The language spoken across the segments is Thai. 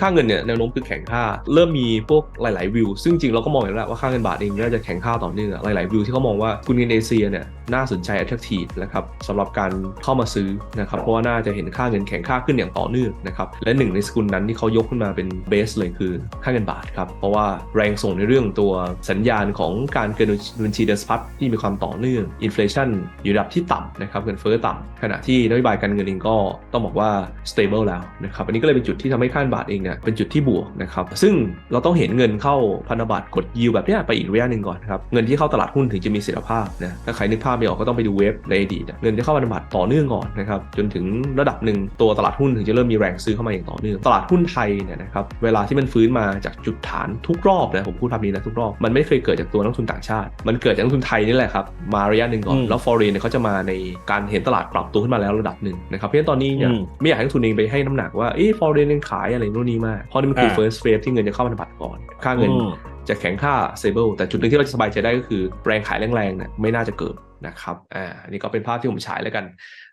ค่าเงินเนี่ยแนวโน้มคือแข็งค่า เริ่มมีพวกหลาย ๆ วิว ซึ่งจริงเราก็มองอยู่แล้วว่าค่าเงินบาทเองน่าจะแข็งค่าต่อเนื่องหลาย ๆ วิวที่เขามองว่าทุนเงินเอเชียเนี่ยน่าสนใจ attractive นะครับสำหรับการเข้ามาซื้อนะครับเพราะว่าน่าจะเห็นค่าเงินแข็งค่าขึ้นอย่างต่อเนื่องนะครับและหนึ่งในสกุลนั้นที่เขายกขึ้นมาเป็นเบสเลยคือค่าเงินบาทครับเพราะว่าแรงส่งในเรื่องตัวสัญญาณของการเกินบัญชีเดสพัดที่มีความต่อเนื่องอินฟลชันอยู่ระดับที่ต่ำนะครับเงินเฟ้อต่ำขณะที่นโยบายการเงินเองก็ต้องบอกว่า stable แล้วนะครับอันนี้ก็เลยเป็นจุดที่ทำให้ค่าเงินบาทเองเนี่ยเป็นจุดที่บวกนะครับซึ่งเราต้องเห็นเงินเข้าพันธบัตรกดยิวแบบเนี้ยไปอีกระยะหนึ่งก่อนครับเงินที่เข้าตลาดหุ้นถึงจะมีเสถียรภาพนะถ้าใครนึกภาพไม่ออกก็ต้องไปดูเว็บในอดีตอะเงินที่เข้าพันธบัตรต่อเนื่องก่อนนะครับจนถึงระดับหนึ่งตัวตลาดหุ้นถึงจะเริ่มมีแรงซื้อเข้ามาอย่างต่อเนื่องตลาดหุ้นไทยเนี่ยนะครับเวลาที่มันฟื้นมาจากจุดฐานทุกรอบนะผมพูดคำนี้นะทุกรอบมันไม่เคยเกิดจากตัวนักลงทุนต่างชาติ มันเกิดจากนักลงทุนไทยนี่แหละครับมาระยะหนึ่งก่อนอืมแล้ว foreign เนี่ยเขาจะมาในการเห็นตลาดปรับตัวขึ้นมาแล้วระดับหนึ่งนะครับเพราะฉะนั้นตอนนี้เนี่ยอืมไม่อยากให้นักลงทุนเองไปให้น้ำหนักว่าเอ๊ะ foreign ยังขายอะไรนู่นนี่มาก เพราะนี่มันคืออ่า first phase ที่เงินจะเข้าพันธบัตรก่อน ค่าเงินอืมจะแข็งค่า stable แต่จุดหนึ่งที่เราจะสบายใจได้ก็คือแรงขายแรงๆเนี่ยไม่น่าจะเกิดนะครับ อ่าอันนี้ก็เป็นภาพที่ผมฉายแล้วกัน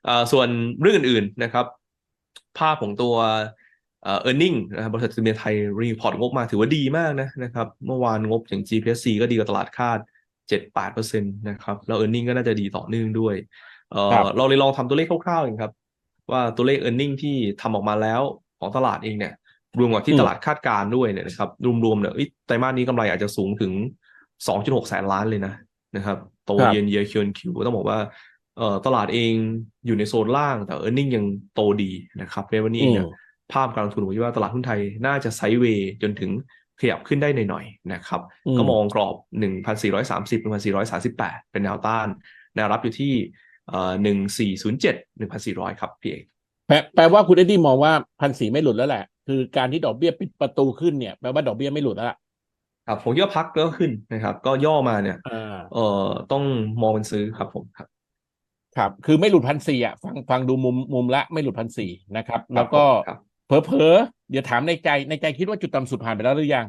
เอ่อส่วนเรื่องอื่นๆนะครับ ภาพของตัวเอ่อ earning นะครับบริษัทซีเมนต์ไทยรีพอร์ตงบมาถือว่าดีมากนะนะครับ เมื่อวานงบอย่าง GPSC ก็ดีกว่าตลาดคาด 7-8%นะครับแล้ว earning ก็น่าจะดีต่อเนื่องด้วยเอ่อครับเราเลยลองทำตัวเลขคร่าวๆเองครับ ว่าตัวเลข earning ที่ทำออกมาแล้วของตลาดเองเนี่ย รวมกับที่ตลาดคาดการณ์ด้วยเนี่ยนะครับรวมๆเนี่ยเอ้ยไตรมาสนี้กำไรอาจจะสูงถึง 2.6 แสนล้านเลยนะนะครับโตครับเย็นเยียคิวคิวต้องบอกว่าเอ่อตลาดเองอยู่ในโซนล่างแต่ e a r n i n g ยังโตดีนะครับเพราะฉะนั้นวันนี้เองเนี่ยอืมภาพการลงทุนผมคิดว่าตลาดหุ้นไทยน่าจะไซด์เวย์จนถึงขยับขึ้นได้หน่อยๆนะครับอืมก็มองกรอบ 1,430 1,438 เป็นแนวต้าน แนวรับอยู่ที่เอ่อ1407 1,400 ครับพี่เอกแปลแปลว่าคุณเอ็ดดี้มองว่าพันสีไม่หลุดแล้วแหละ คือการที่ดอกเบี้ยปิดประตูขึ้นเนี่ยแปลว่าดอกเบี้ยไม่หลุดแล้วล่ะครับผมคิดว่าพักแล้วก็ขึ้นนะครับ ก็ย่อมาเนี่ยอ่าเอ่อต้องมองเป็นซื้อครับผมครับ ครับ คือไม่หลุดพันสี่อะฟังฟังดูมุมมุมละไม่หลุดพันสี่นะครับ แล้วก็ครับเผลอๆเดี๋ยวถามในใจในใจคิดว่าจุดต่ำสุดผ่านไปแล้วหรือยัง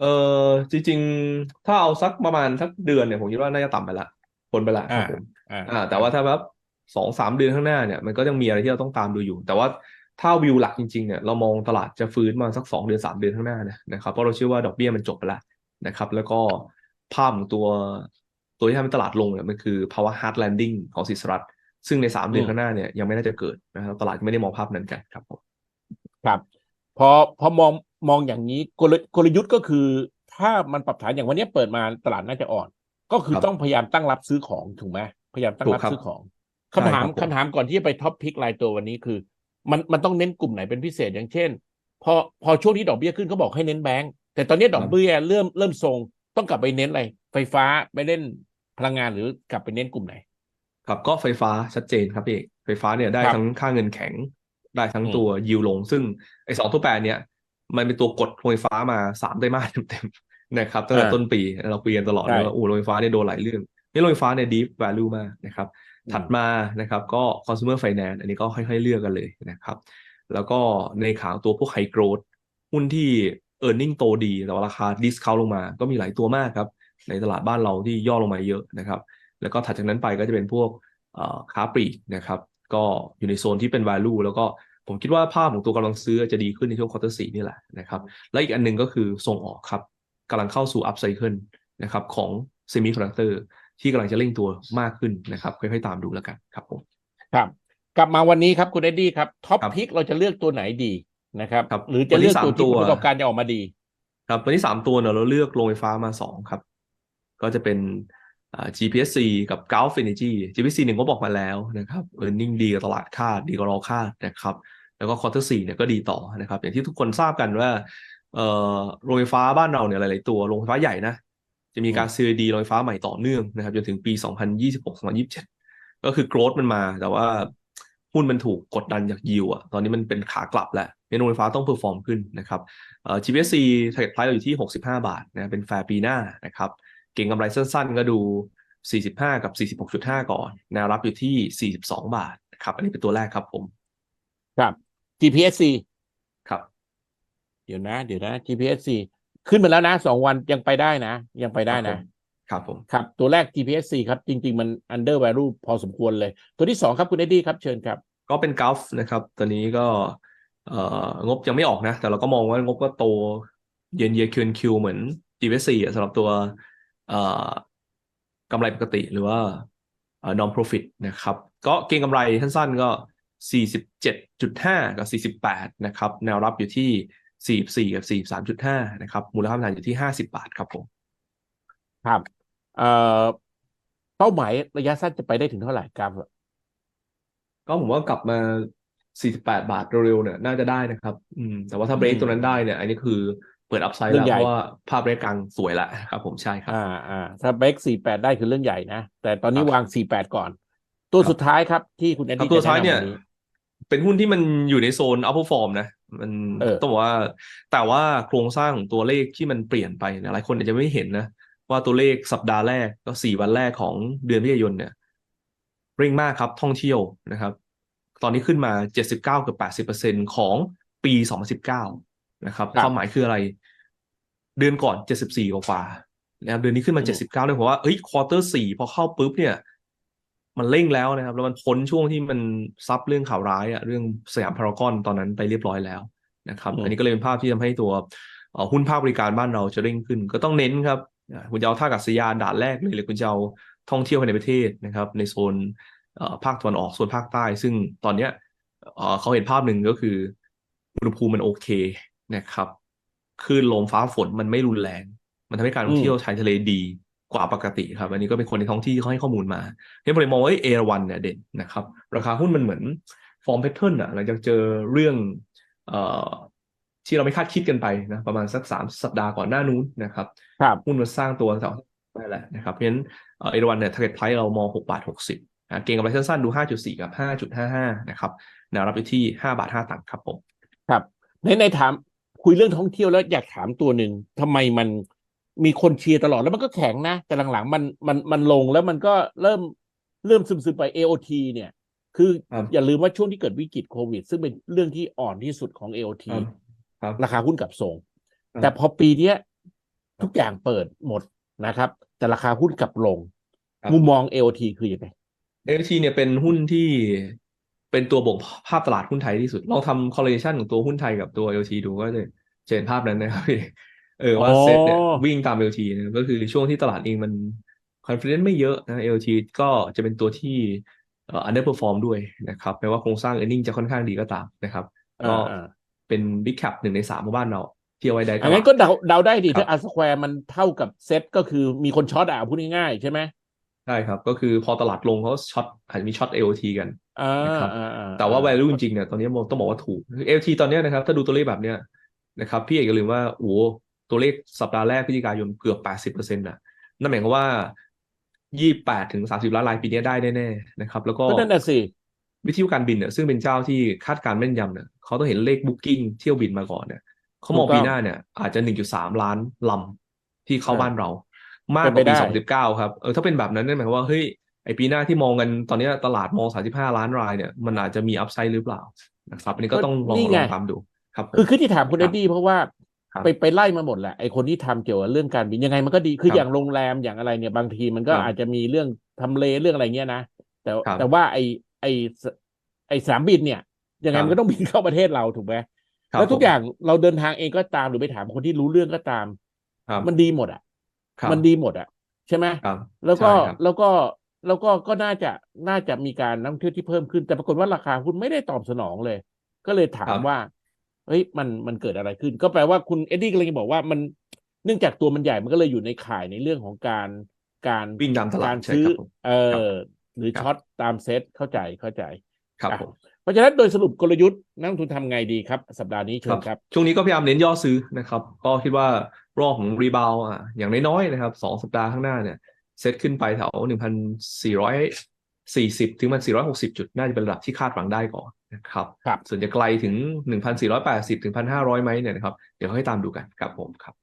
เออจริง ๆ ถ้าเอาสักประมาณสักเดือนเนี่ยผมคิดว่าน่าจะต่ำไปละพ้นไปละครับผมอ่าอ่า แต่ว่าถ้าแบบสองสามเดือนข้างหน้าเนี่ยมันก็ยังมีอะไรที่เราต้องตามดูอยู่ แต่ว่า ถ้าวิวหลักจริงๆเนี่ยเรามองตลาดจะฟื้นมาสักสองเดือนสามเดือนข้างหน้าเนี่ยนะครับเพราะเราเชื่อว่าดอกเบี้ยมันจบไปแล้วนะครับ แล้วก็ภาพของตัวตัวที่ทำให้ตลาดลงเนี่ยมันคือภาวะ hard landing ของสิสรัฐซึ่งในสามเดือนอืมข้างหน้าเนี่ยยังไม่น่าจะเกิดนะครับตลาดไม่ได้มองภาพนั้นกันครับผมครับพอพอมองมองอย่างนี้กลกลยุทธ์ก็คือ ถ้ามันปรับฐานอย่างวันนี้เปิดมาตลาดน่าจะอ่อน ก็คือต้องพยายามตั้งรับซื้อของถูกไหมพยายามตั้งรับซื้อของคำถามคำถามก่อนที่จะไปท็อปพิกรายตัววันนี้คือ มันมันต้องเน้นกลุ่มไหนเป็นพิเศษอย่างเช่น พอพอช่วงที่ดอกเบี้ยขึ้นเขาบอกให้เน้นแบงก์แต่ตอนนี้ดอกเบี้ยเริ่มเริ่มทรงต้องกลับไปเน้นอะไร ไฟฟ้าไปเล่นพลังงานหรือกลับไปเน้นกลุ่มไหน ครับก็ไฟฟ้าชัดเจนครับพี่เอกไฟฟ้าเนี่ยได้ครับทั้งค่าเงินแข็ง ได้ทั้งอืมตัวยิวลง ซึ่งไอ้สองตัวแปรเนี่ยมันเป็นตัวกดโรงไฟฟ้ามาสามไตรมาสเต็มๆนะครับตั้งแต่อ่าต้นปีเราคุยกันตลอดใช่ว่าโอ้โรงไฟฟ้าเนี่ยโดนหลายเรื่องนี่โรงไฟฟ้าเนี่ย deep value มากนะครับอืม ถัดมานะครับก็ consumer finance อันนี้ก็ค่อยๆ เลือกกันเลยนะครับ แล้วก็ในข่าวตัวพวก high growth หุ้นที่ e a r n i n g โตดีแต่ว่าราคา discount ลงมา ก็มีหลายตัวมากครับ ในตลาดบ้านเราที่ย่อลงมาเยอะนะครับ แล้วก็ถัดจากนั้นไปก็จะเป็นพวกค้าปลีกนะครับ ก็อยู่ในโซนที่เป็น value แล้วก็ผมคิดว่าภาพของตัวกำลังซื้อจะดีขึ้นในช่วงควอเตอร์สี่นี่แหละนะครับ และอีกอันหนึ่งก็คือส่งออกครับกำลังเข้าสู่ up cycle นะครับของ semiconductor ที่กำลังจะเร่งตัวมากขึ้นนะครับค่อยๆตามดูแล้วกันครับผมครับ กลับมาวันนี้ครับคุณเอ็ดดี้ครับท็อปครับพิกเราจะเลือกตัวไหนดีนะครับครับหรือจะเลือกตัววันนี้สามตัที่วผลประกอบการจะออกมาดี ครับวันที่สามตัวเนี่ยเราเลือกโรงไฟฟ้ามาสองครับ ก็จะเป็นอ่า GPSC กับ Gulf Energy GPSC หนึ่งก็บอกมาแล้วนะครับ earning ดีกว่าตลาดคาดดีกว่ารอคาดนะครับแล้วก็ควอเตอร์สี่เนี่ยก็ดีต่อนะครับ อย่างที่ทุกคนทราบกันว่าเอ่อโรงไฟฟ้าบ้านเราเนี่ยหลาย ๆ ตัวโรงไฟฟ้าใหญ่นะ จะมีการซื้อดีโรงไฟฟ้าใหม่ต่อเนื่องนะครับจนถึงปี 2026-2027 ก็คือ growth มันมา แต่ว่าหุ้นมันถูกกดดันจากยิวอะตอนนี้มันเป็นขากลับแล้วในโรงไฟฟ้าต้องเพอร์ฟอร์มขึ้นนะครับเอ่อ GPSC เทรดไพรซ์เราอยู่ที่ 65 บาทนะเป็นแฟร์ปีหน้านะครับเก่งกำไรสั้นๆ ก็ดู 45 กับ 46.5 ก่อนแนวรับอยู่ที่ 42 บาทนะครับอันนี้เป็นตัวแรกครับผมครับ GPSC ครับ เดี๋ยวนะ เดี๋ยวนะ GPSC ขึ้นมาแล้วนะสองวันยังไปได้นะ ยังไปได้ครันะบผมครับผมครับ ตัวแรก GPSC ครับ จริง ๆ มัน under value พอสมควรเลย ตัวที่สองครับคุณเอ็ดดี้ครับเชิญครับ ก็เป็นกอล์ฟนะครับ ตัวนี้ก็เอ่องบยังไม่ออกนะ แต่เราก็มองว่างบก็โตเย็นเยียคิวคิวเหมือน DVC อะสำหรับตัวเอ่อกำไรปกติหรือว่าเอ่อ non profit นะครับ ก็เก็งกำไรสั้นๆก็ 47.5 กับ 48 นะครับ แนวรับอยู่ที่ 44 กับ 43.5 นะครับ มูลค่าทางอยู่ที่ 50 บาทครับผม ครับ เอ่อ เป้าหมายระยะสั้นจะไปได้ถึงเท่าไหร่ครับก็ผมว่ากลับมา 48 บาทเร็วๆเนี่ยน่าจะได้นะครับ อืม แต่ว่าถ้าเบรกอืมตัวนั้นได้เนี่ย อันนี้คือเปิดอัพไซด์เรื่แล้องวใหญ่เพราะว่าภาพระยะกลางสวยแล้วครับ ผมใช่ครับ อ่าอ่าถ้าเบรกสี่แปดได้คือเรื่องใหญ่นะ แต่ตอนนี้ครับวางสี่แปดก่อน ตัวครับสุดท้ายครับที่คุณแอนครับดี้ตัวจะท้ายแนะนำเนี่ยวันนี้ เป็นหุ้นที่มันอยู่ในโซน upper form นะ มันเออต้องบอกว่า แต่ว่าโครงสร้างของตัวเลขที่มันเปลี่ยนไปเนี่ยหลายคนอาจจะไม่เห็นนะว่าตัวเลขสัปดาห์แรกก็สี่วันแรกของเดือนมิถุนายนเนี่ยเร่งมากครับท่องเที่ยวนะครับ ตอนนี้ขึ้นมา 79เกือบ80%ของปี 2019 นะครับครับความหมายคืออะไร เดือนก่อน 74 กว่าๆนะครับเดือนนี้ขึ้นมาอืม79เนี่ยผมว่าเอ้ยควอเตอร์สี่พอเข้าปุ๊บเนี่ย มันเร่งแล้วนะครับ แล้วมันพ้นช่วงที่มันซับเรื่องข่าวร้ายอะเรื่องสยามพารากอนตอนนั้นไปเรียบร้อยแล้วนะครับอืมอันนี้ก็เลยเป็นภาพที่ทำให้ตัวเอ่อหุ้นภาคบริการบ้านเราจะเร่งขึ้น ก็ต้องเน้นครับอ่าคุณจะเอาท่าอากาศยานด่านแรกเลยหรือคุณจะเอาท่องเที่ยวภายในประเทศนะครับ ในโซนเอ่อภาคตะวันออกโซนภาคใต้ ซึ่งตอนเนี้ยเอ่อเขาเห็นภาพหนึ่งก็คืออุณหภูมิมันโอเคนะครับคลื่นลมฟ้าฝนมันไม่รุนแรง มันทำให้การท่องเที่ยวชายทะเลดี กว่าปกติครับ อันนี้ก็เป็นคนในท้องที่เขาให้ข้อมูลมาเนี่ยผมเลยมองว่าเอราวันเนี่ยเด่นนะครับ ราคาหุ้นมันเหมือนฟอร์มแพทเทิร์นอะหลังจากเจอเรื่องเอ่อที่เราไม่คาดคิดกันไปนะประมาณสักสามสัปดาห์ก่อนหน้านู้นนะครับครับหุ้นมันสร้างตัวแถวได้แหละนะครับเพราะฉะนั้นเอ่อเอราวันเนี่ย target price เรามอง6บาท60นะเก่งกำไรสั้นๆดู 5.4 กับ 5.55 นะครับแนวรับอยู่ที่ 5 บาท 5 ตังค์ครับผม ครับ ในในถามคุยเรื่องท่องเที่ยวแล้วอยากถามตัวหนึ่งทำไมมัน มีคนเชียร์ตลอดแล้วมันก็แข็งนะ แต่หลังๆมันมันมันลงแล้วมันก็เริ่มเริ่มซึมๆไป AOT เนี่ย คือครับอย่าลืมว่าช่วงที่เกิดวิกฤตโควิด ซึ่งเป็นเรื่องที่อ่อนที่สุดของ AOT ครับครับราคาหุ้นกลับส่งครับแต่พอปีเนี้ยทุกอย่างเปิดหมดนะครับ แต่ราคาหุ้นกลับลงครับมุมมอง AOT คือยังไง AOT เนี่ยเป็นหุ้นที่เป็นตัวบ่งภาพตลาดหุ้นไทยที่สุด ลองทำ correlation ของตัวหุ้นไทยกับตัว AOT ดูก็จะจะเห็นภาพนั้นนะครับพี่ เออว่าอ๋อเซ็ตเนี่ยวิ่งตาม AOT นะก็คือช่วงที่ตลาดเองมัน confidence ไม่เยอะนะ AOT ก็จะเป็นตัวที่เอ่อ underperform ด้วยนะครับแม้ว่าโครงสร้าง earning จะค่อนข้างดีก็ตามนะครับก็อ่าเป็น big cap หนึ่งในสามของบ้านเราที่เอาไว้ได้ตอันลานั้ดนก็เดาเดาได้ดิครับถ้าอาร์สแควร์มันเท่ากับเซ็ตก็คือมีคนช็อตอะพูดง่ายๆใช่ไหมใช่ครับ ก็คือพอตลาดลงเขาช็อตอาจจะมีช็อต AOT กันอ่านะครับอ่าอ่แต่ว่า value จริงๆเนี่ยตอนนี้มองต้องบอกว่าถูก LT ตอนเนี้ยนะครับ ถ้าดูตัวเลขแบบเนี้ยนะครับ พี่เอกอย่าลืมว่าโอ้โห ตัวเลขสัปดาห์แรกพฤศจิกายนเกือบ 80%นะนั่นหมายความว่า 28 ถึง 30 ล้านรายปีนี้ได้แน่ๆนะครับแล้วก็ก็นั่นน่ะสิวิทยุการบินเนี่ยซึ่งเป็นเจ้าที่คาดการณ์แม่นยำเนี่ยเขาต้องเห็นเลข booking เที่ยวบินมาก่อนเนี่ยเขามองถูกต้องปีหน้าเนี่ย อาจจะ 1.3 ล้านลำที่เข้าอ่าบ้านเรา มากกเป็นว่าไปปีได้2019 ครับเออถ้าเป็นแบบนั้นนั่นหมายความว่าเฮ้ยไอปีหน้าที่มองกันตอนเนี้ยตลาดมอง 35 ล้านรายเนี่ยมันอาจจะมีอัพไซด์หรือเปล่านะครับอันนี้ก็ต้องลองนี่ลไงองตามดูครับผมคือคือที่ถามคุณครัเอ็บดดี้เพราะว่าครับ ไปไปไล่มาหมดแหละไอคนที่ทำเกี่ยวกับเรื่องการบินยังไงมันก็ดีคือครับอย่างโรงแรมอย่างอะไรเนี่ยบางทีมันก็ครับอาจจะมีเรื่องทำเลเรื่องอะไรเงี้ยนะแต่ครับแต่ว่าไอไอสไอสนามบินเนี่ยยังไงครับมันก็ต้องบินเข้าประเทศเราถูกไหมครับแล้วทุกผมอย่างเราเดินทางเองก็ตามหรือไปถามคนที่รู้เรื่องก็ตามครับมันดีหมดอะครับมันดีหมดอะ ใช่ไหมครับแล้วก็ใช่ครับแล้วก็แล้วก็ก็น่าจะน่าจะมีการนักท่องเที่ยวที่เพิ่มขึ้น แต่ปรากฏว่าราคาหุ้นไม่ได้ตอบสนองเลย ก็เลยถามว่า เฮ้ยมันมันเกิดอะไรขึ้น ก็แปลว่าคุณเอ็ดดี้กำลังจะบอกว่ามันเนื่องจากตัวมันใหญ่มันก็เลยอยู่ในข่ายในเรื่องของการการวิ่งตามตลาดการใช่ซื้อครับผมเออหรือครับช็อตตามเซตเข้าใจเข้าใจครับอะผมเพราะฉะนั้นโดยสรุปกลยุทธ์นักลงทุนทำไงดีครับ สัปดาห์นี้เชิญครับ ช่วงนี้ก็พยายามเน้นย่อซื้อนะครับ ก็คิดว่ารอบของรีบาวอะอย่างน้อยๆนะครับสองสัปดาห์ข้างหน้าเนี่ย เซตขึ้นไปแถวหนึ่งพันสี่ร้อยสี่สิบถึงมันสี่ร้อยหกสิบจุด น่าจะเป็นระดับที่คาดหวังได้ก่อน นะครับครับส่วนจะไกลถึงหนึ่งพันสี่ร้อยแปดสิบถึงพันห้าร้อยไหมเนี่ยนะครับ เดี๋ยวให้ตามดูกันครับผมครับ